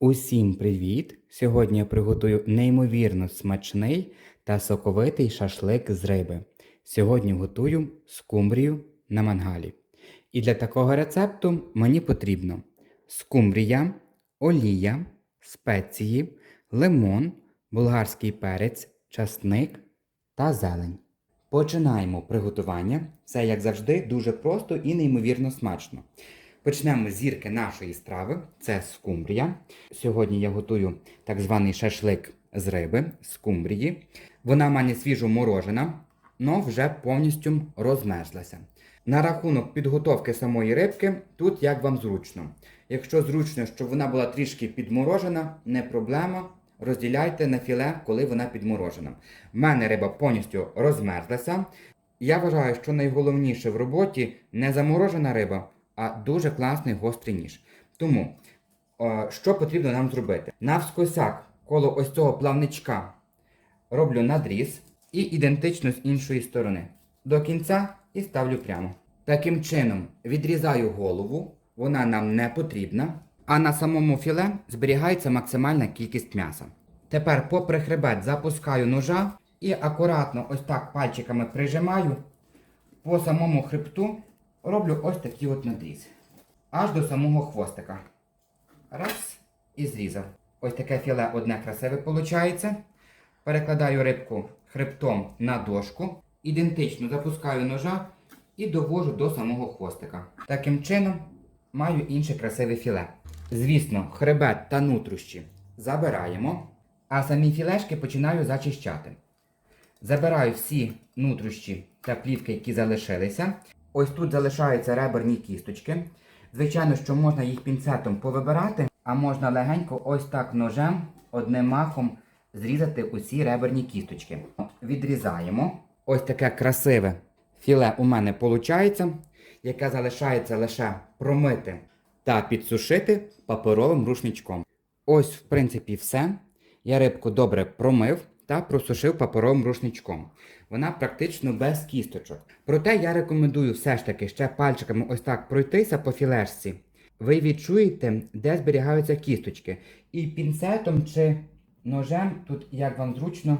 Усім привіт! Сьогодні я приготую неймовірно смачний та соковитий шашлик з риби. Сьогодні готую скумбрію на мангалі. І для такого рецепту мені потрібно скумбрія, олія, спеції, лимон, болгарський перець, часник та зелень. Починаємо приготування. Все, як завжди, дуже просто і неймовірно смачно. Почнемо з зірки нашої страви. Це скумбрія. Сьогодні я готую так званий шашлик з риби, скумбрії. Вона в мене свіжо морожена, але вже повністю розмерзлася. На рахунок підготовки самої рибки, тут як вам зручно. Якщо зручно, щоб вона була трішки підморожена, не проблема. Розділяйте на філе, коли вона підморожена. В мене риба повністю розмерзлася. Я вважаю, що найголовніше в роботі не заморожена риба, а дуже класний гострий ніж. Тому, е, що потрібно нам зробити? Навскосяк коло ось цього плавничка роблю надріз і ідентично з іншої сторони. До кінця і ставлю прямо. Таким чином відрізаю голову, вона нам не потрібна, а на самому філе зберігається максимальна кількість м'яса. Тепер попри хребет запускаю ножа і акуратно ось так пальчиками прижимаю по самому хребту роблю ось такий от надріз. Аж до самого хвостика. Раз. І зрізав. Ось таке філе одне красиве виходить. Перекладаю рибку хребтом на дошку. Ідентично запускаю ножа і довожу до самого хвостика. Таким чином маю інше красиве філе. Звісно, хребет та нутрощі забираємо, а самі філешки починаю зачищати. Забираю всі нутрощі та плівки, які залишилися. Ось тут залишаються реберні кісточки. Звичайно, що можна їх пінцетом повибирати, а можна легенько ось так ножем одним махом зрізати усі реберні кісточки. Відрізаємо. Ось таке красиве філе у мене виходить, яке залишається лише промити та підсушити паперовим рушничком. Ось, в принципі, все. Я рибку добре промив та просушив паперовим рушничком. Вона практично без кісточок. Проте я рекомендую все ж таки ще пальчиками ось так пройтися по філешці. Ви відчуєте, де зберігаються кісточки. І пінцетом чи ножем, тут як вам зручно,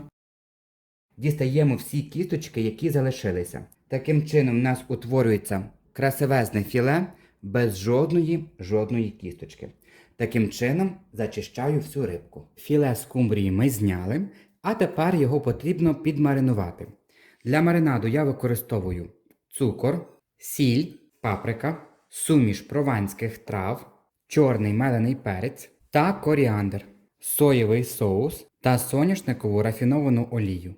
дістаємо всі кісточки, які залишилися. Таким чином, у нас утворюється красивезне філе без жодної жодної кісточки. Таким чином зачищаю всю рибку. Філе скумбрії ми зняли, а тепер його потрібно підмаринувати. Для маринаду я використовую цукор, сіль, паприка, суміш прованських трав, чорний мелений перець та коріандр, соєвий соус та соняшникову рафіновану олію.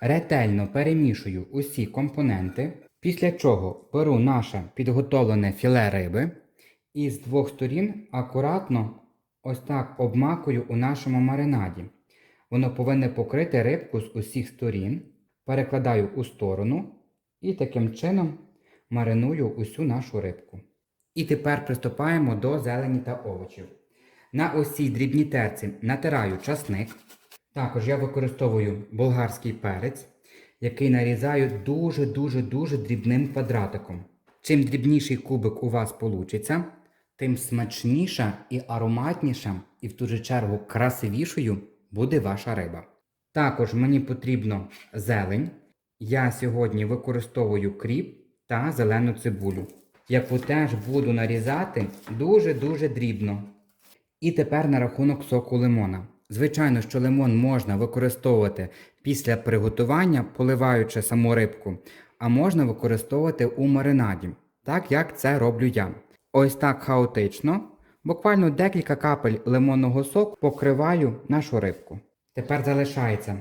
Ретельно перемішую усі компоненти, після чого беру наше підготовлене філе риби і з двох сторін акуратно ось так обмакую у нашому маринаді. Воно повинне покрити рибку з усіх сторін, перекладаю у сторону і таким чином мариную усю нашу рибку. І тепер приступаємо до зелені та овочів. На ось цій дрібній терці натираю часник. Також я використовую болгарський перець, який нарізаю дуже-дуже-дуже дрібним квадратиком. Чим дрібніший кубик у вас получиться, тим смачніша і ароматніша, і в ту же чергу красивішою буде ваша риба. Також мені потрібно зелень. Я сьогодні використовую кріп та зелену цибулю, яку теж буду нарізати дуже-дуже дрібно. І тепер на рахунок соку лимона. Звичайно, що лимон можна використовувати після приготування, поливаючи саму рибку, а можна використовувати у маринаді, так як це роблю я. Ось так хаотично, буквально декілька капель лимонного соку покриваю нашу рибку. Тепер залишається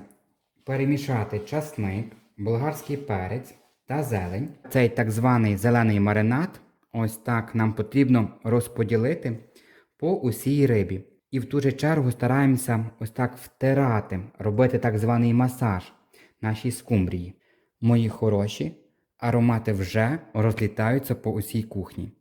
перемішати часник, болгарський перець та зелень. Цей так званий зелений маринад, ось так нам потрібно розподілити по усій рибі. І в ту же чергу стараємося ось так втирати, робити так званий масаж нашій скумбрії. Мої хороші, аромати вже розлітаються по усій кухні.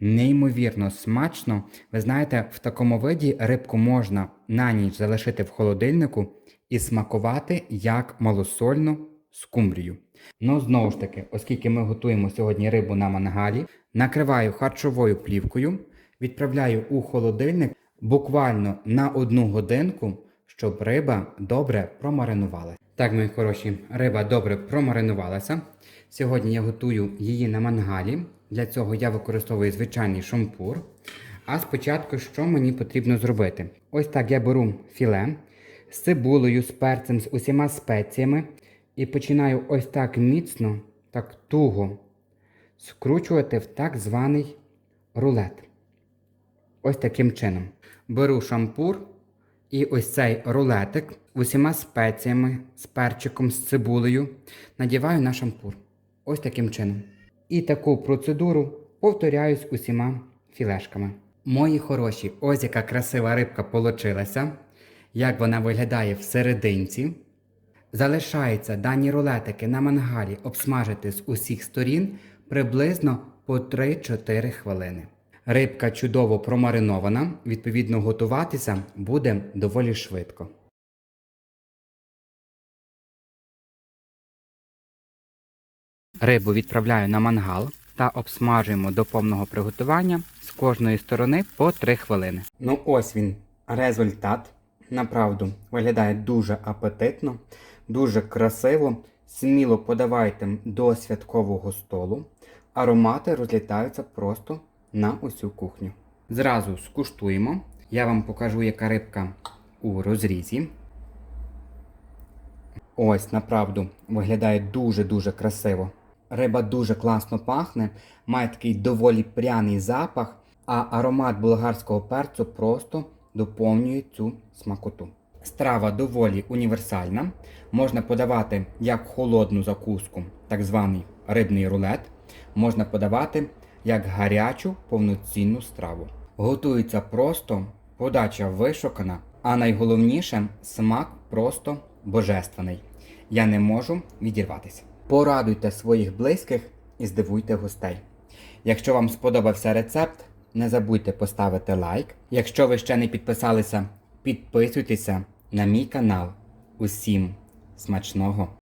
Неймовірно смачно. Ви знаєте, в такому виді рибку можна на ніч залишити в холодильнику і смакувати як малосольну скумбрію. Ну, знову ж таки, оскільки ми готуємо сьогодні рибу на мангалі, накриваю харчовою плівкою, відправляю у холодильник буквально на одну годинку, щоб риба добре промаринувалася. Так, мої хороші, риба добре промаринувалася. Сьогодні я готую її на мангалі. Для цього я використовую звичайний шампур. А спочатку, що мені потрібно зробити? Ось так я беру філе з цибулею, з перцем, з усіма спеціями і починаю ось так міцно, так туго скручувати в так званий рулет. Ось таким чином. Беру шампур і ось цей рулетик усіма спеціями, з перчиком, з цибулею надіваю на шампур. Ось таким чином. І таку процедуру повторяю з усіма філешками. Мої хороші, ось яка красива рибка получилася. Як вона виглядає всерединці. Залишається дані рулетики на мангалі обсмажити з усіх сторін приблизно по 3-4 хвилини. Рибка чудово промаринована, відповідно, готуватися буде доволі швидко. Рибу відправляю на мангал та обсмажуємо до повного приготування з кожної сторони по 3 хвилини. Ну ось він, результат. Направду виглядає дуже апетитно, дуже красиво. Сміло подавайте до святкового столу. Аромати розлітаються просто на усю кухню. Зразу скуштуємо. Я вам покажу, яка рибка у розрізі. Ось, направду, виглядає дуже-дуже красиво. Риба дуже класно пахне, має такий доволі пряний запах, а аромат болгарського перцю просто доповнює цю смакоту. Страва доволі універсальна. Можна подавати як холодну закуску, так званий рибний рулет. Можна подавати як гарячу повноцінну страву. Готується просто, подача вишукана, а найголовніше смак просто божественний. Я не можу відірватися. Порадуйте своїх близьких і здивуйте гостей. Якщо вам сподобався рецепт, не забудьте поставити лайк. Якщо ви ще не підписалися, підписуйтеся на мій канал. Усім смачного!